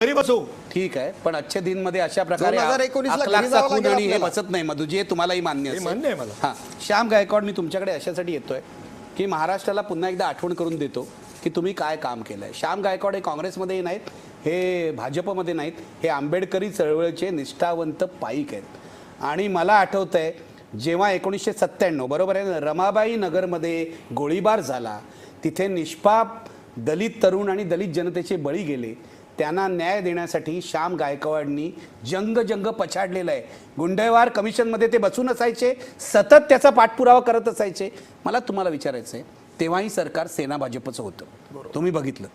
घरी बसू ठीक आहे पण आजच्या दिनमध्ये अशा प्रकारे 2019 ला अकलाकचा घरी जावं खून लागेल आणि हे आपल्याला. बसत नाही मधुजी हे तुम्हालाही मान्य हे असेल. मान्य आहे मला. हा श्याम गायकवाड मी तुमच्याकडे अशासाठी येतोय की महाराष्ट्राला पुन्हा एकदा आठवण करून देतो की तुम्ही काय काम केलंय श्याम गायकवाड हे काँग्रेसमध्येही नाहीत हे भाजपमध्ये नाहीत हे आंबेडकरी चळवळीचे निष्ठावंत पाईक आहेत आणि मला आठवत आहे जेव्हा एकोणीसशे सत्त्याण्णव बरोबर आहे ना, रमाबाई नगरमध्ये गोळीबार झाला तिथे निष्पाप दलित तरुण आणि दलित जनतेचे बळी गेले त्यांना न्याय देण्यासाठी श्याम गायकवाडनी जंग जंग पछाडलेलं आहे. गुंडेवार कमिशनमध्ये ते बसून असायचे सतत त्याचा पाठपुरावा करत असायचे. मला तुम्हाला विचारायचं आहे तेव्हाही सरकार सेना भाजपचं होतं. तुम्ही बघितलं.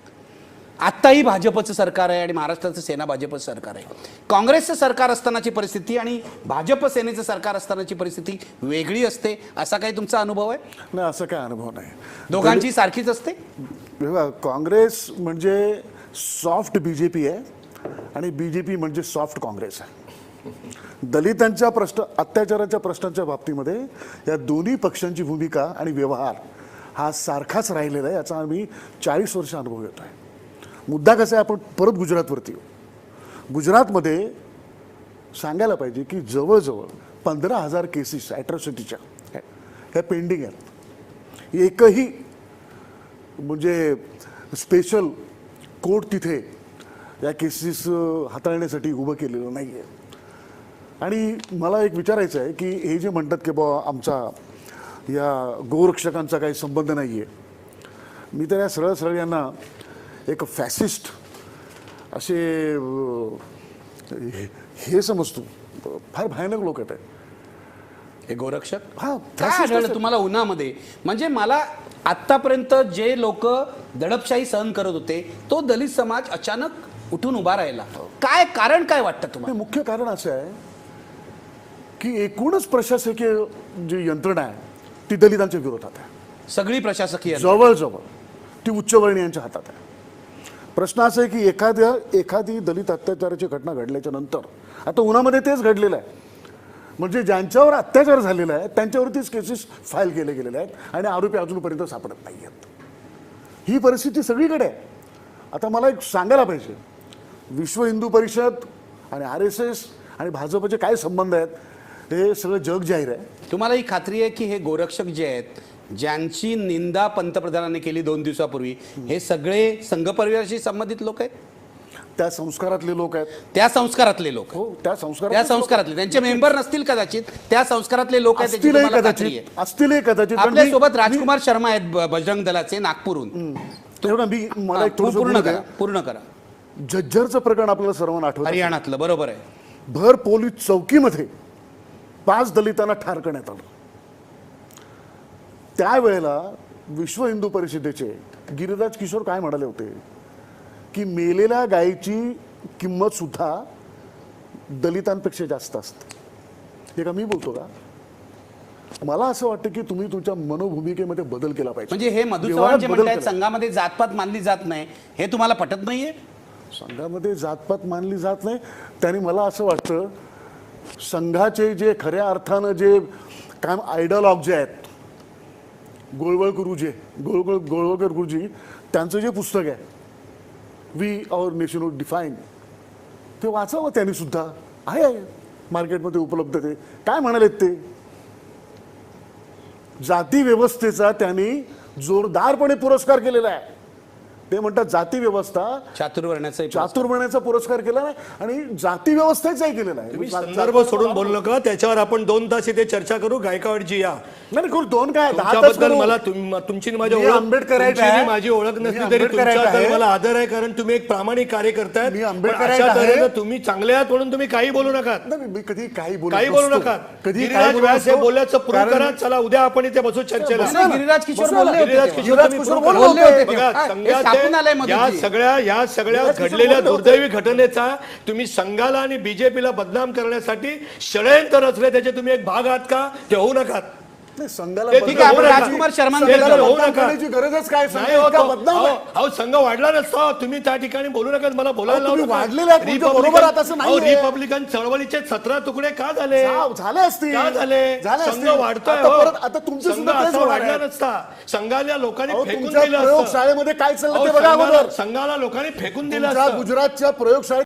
आत्ताही भाजपचं सरकार आहे आणि महाराष्ट्राचं सेना भाजपचं सरकार आहे. काँग्रेसचं सरकार असतानाची परिस्थिती आणि भाजप सेनेचं सरकार असतानाची परिस्थिती वेगळी असते असा काही तुमचा अनुभव आहे? नाही असं काय अनुभव नाही. दोघांची सारखीच असते? काँग्रेस म्हणजे सॉफ्ट बी जे पी आहे आणि बी जे पी म्हणजे सॉफ्ट काँग्रेस आहे. दलितांच्या प्रश्न अत्याचाराच्या प्रश्नांच्या बाबतीमध्ये या दोन्ही पक्षांची भूमिका आणि व्यवहार हा सारखाच राहिलेला आहे याचा आम्ही चाळीस वर्ष अनुभव घेतो आहे. मुद्दा कसा आहे आपण परत गुजरातवरती येऊ. गुजरातमध्ये सांगायला पाहिजे की जवळजवळ पंधरा हजार केसेस ॲट्रॉसिटीच्या ह्या पेंडिंग आहेत. एकही म्हणजे स्पेशल कोर्ट तिथे या केसेस हाताळण्यासाठी उभं केलेलं नाही आहे आणि मला एक विचारायचं आहे की हे जे म्हणतात की बा आमचा या गोरक्षकांचा काही संबंध नाही आहे मी तर या सरळ सरळ यांना एक फॅसिस्ट असे हे- हे समजतो. फार भयानक लोक आहेत हे. गोरक्षक? हा. तुम्हाला उन्हामध्ये? म्हणजे मला आतापर्यंत जे लोक दडपशाही सहन करत होते. तो दलित समाज अचानक उठून उभा राहिला. काय कारण काय वाटतं तुम्हाला? मुख्य कारण असं आहे की एकूणच प्रशासकीय जी यंत्रणा आहे ती दलितांच्या विरोधात आहे. सगळी प्रशासकीय जवळजवळ ती उच्चवर्णीयांच्या हातात आहे. प्रश्न असा आहे की एखाद्या एखादी दलित अत्याचाराची घटना घडल्याच्या नंतर आता उन्हामध्ये तेच घडलेलं आहे. म्हणजे ज्यांच्यावर अत्याचार झालेला आहे त्यांच्यावरतीच केसेस फाईल केले गेलेले आहेत आणि आरोपी अजूनपर्यंत सापडत नाही आहेत ही परिस्थिती सगळीकडे आहे. आता मला एक सांगायला पाहिजे. विश्व हिंदू परिषद आणि आर एस एस आणि भाजपचे काय संबंध आहेत हे सगळं जग जाहीर आहे. तुम्हाला ही खात्री आहे की हे गोरक्षक जे आहेत ज्यांची निंदा पंतप्रधानांनी केली दोन दिवसापूर्वी हे सगळे संघ परिवाराशी संबंधित लोक आहेत? त्या संस्कारातले लोक आहेत. त्या संस्कारातले लोक हो त्या संस्कारात त्या संस्कारातले. त्यांचे मेंबर नसतील कदाचित त्या संस्कारातले लोक आहेत त्याची असतीलही तुम्हाला खात्री कदाचित आहे. असतीलही कदाचित पण आपल्या मी- सोबत राजकुमार शर्मा आहेत ब- बजरंग दलाचे नागपूरहून. तेवढं मी मला हा, एक थोडंसं पूर्ण बोलू करा. पूर्ण करा. झज्जरचं प्रकरण आपल्याला सर्वांना आठवत असेल. हरियाणातलं बरोबर आहे. भर पोलीस चौकीमध्ये पाच दलितांना ठार करण्यात आलं. त्यावेळेला विश्व हिंदू परिषदेचे गिरिराज किशोर काय म्हणाले होते? की मेलेल्या गायीची किंमत सुद्धा दलितांपेक्षा जास्त असते. हे का मी बोलतो का? मला असं वाटतं की तुम्ही तुमच्या मनोभूमिकेमध्ये बदल केला पाहिजे. म्हणजे हे मधु चव्हाण जे. संघामध्ये जातपात मानली जात नाही. हे तुम्हाला पटत नाहीये? संघामध्ये जातपात मानली जात नाही. त्यांनी मला असं वाटतं संघाचे जे खऱ्या अर्थानं जे काय आयडॉलॉग जे आहेत गोळवळ गुरुजी गोळवळ गोळवळकर गुरुजी त्यांचं जे पुस्तक आहे we our nation would define ते वाचावं त्यांनी सुद्धा. आहे आहे. मार्केटमध्ये उपलब्ध ते. काय म्हणालेत ते? जाती व्यवस्थेचा त्यांनी जोरदारपणे पुरस्कार केलेला आहे. ते म्हणतात जाती व्यवस्था चातुर्वर्ण्याचं चातुर्वर्ण्याचा पुरस्कार केला नाही आणि जाती व्यवस्थेचाही केलेला आहे तुम्ही जा- संदर्भ सोडून बोलू नका त्याच्यावर आपण दोन तास इथे चर्चा करू गायकवाडजी या नाही करू, दोन काय तुमच्याबद्दल. मला तुम- तुमची माझी ओळख आहे. माझी ओळख नसली तरी तुमच्याबद्दल. मला आदर आहे कारण तुम्ही एक प्रामाणिक कार्यकर्ता आहे. तऱ्हेनं तुम्ही चांगले आहात म्हणून तुम्ही काही बोलू नका नाही, मी कधी काही बोलत काही बोलू. नका कधी हे. बोलल्याचं प्रूव्ह करा चला उद्या आपण इथे बसू चर्चेला. गिरिराज किशोर. बोलले गिरिराज. किशोर बोलले. होते छापून आलंय मधुजी. या सगळ्या या सगळ्या घडलेल्या. दुर्दैवी घटनेचा तुम्ही संघाला आणि बीजेपीला बदनाम करण्यासाठी षडयंत्र रचले त्याचे तुम्ही एक भाग आहात का ते होऊ नका संघाला ठीक आहे, आपण राजकुमार शर्मांकडे संघाला बदनाम. करण्याची गरजच काय संघ नाही हो, इतका तो- बदनाम अहो आहे. अहो, संघ वाढला नसता तुम्ही त्या ठिकाणी बोलू नका मला बोलायला अहो, तुम्ही लावू नका. वाढलेले आहात, तुमच्या रिपब्लिकन- बरोबर आहात असं नाहीये. अहो, रिपब्लिकन चळवळीचे सतरा तुकडे का झाले झाले असतील का झाले झाले संघ. वाढतोय आता हो. परत- आता तुमचं संघ सुद्धा तेच असा होणार वाढला आहे. नसता संघाला लोकांनी अहो, फेकून तुमच्या दिलं असतं. प्रयोगशाळेमध्ये काय चाललं अहो, ते बघा संघाला अगोदर संघाला लोकांनी फेकून दिलं तुमच्या असतं गुजरातच्या प्रयोगशाळेत